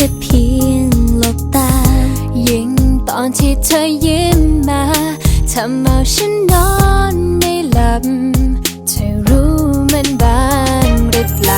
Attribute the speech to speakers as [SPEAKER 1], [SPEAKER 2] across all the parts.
[SPEAKER 1] ค่เพียงหลบตา ยิ่งตอนที่เธอยิ้มมาทำเอาฉันนอนไม่หลับ เธอรู้มันบ้างหรือเปล่า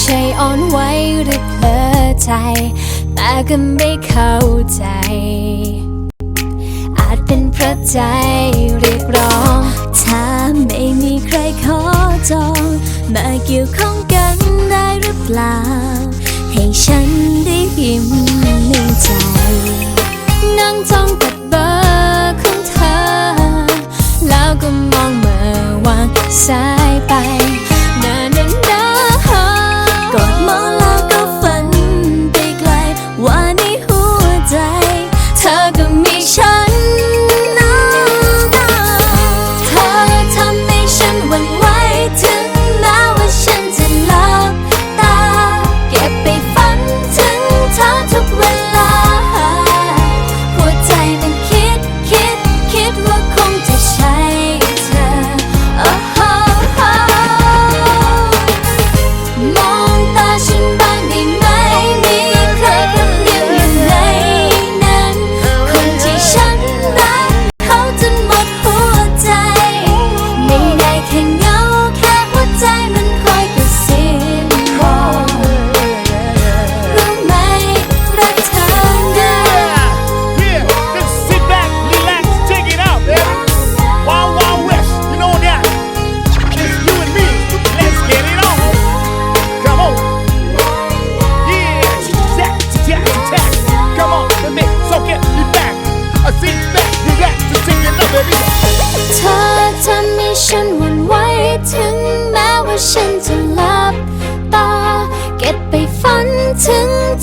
[SPEAKER 1] ใช่อ่อนไหวหรือเพลอใจ แต่ก็ไม่เข้าใจ อาจเป็นเพราะใจเรียกร้อง ถ้าไม่มีใครขอจอง มาเกี่ยวข้องกันได้หรือเปล่า ให้ฉันได้ยิ้มในใจ นั่งจ้องกับเบอร์ของเธอ แล้วก็มองเมื่อวางสาย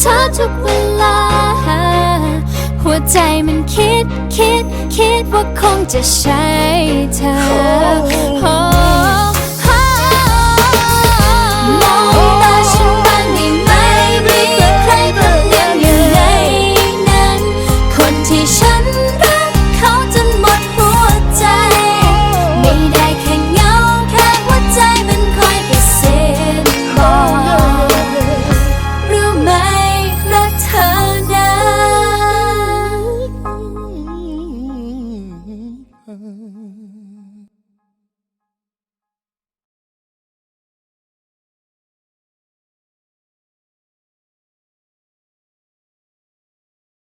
[SPEAKER 1] เธอทุกเวลา หัวใจมันคิดคิดคิดว่าคงจะใช่เธอ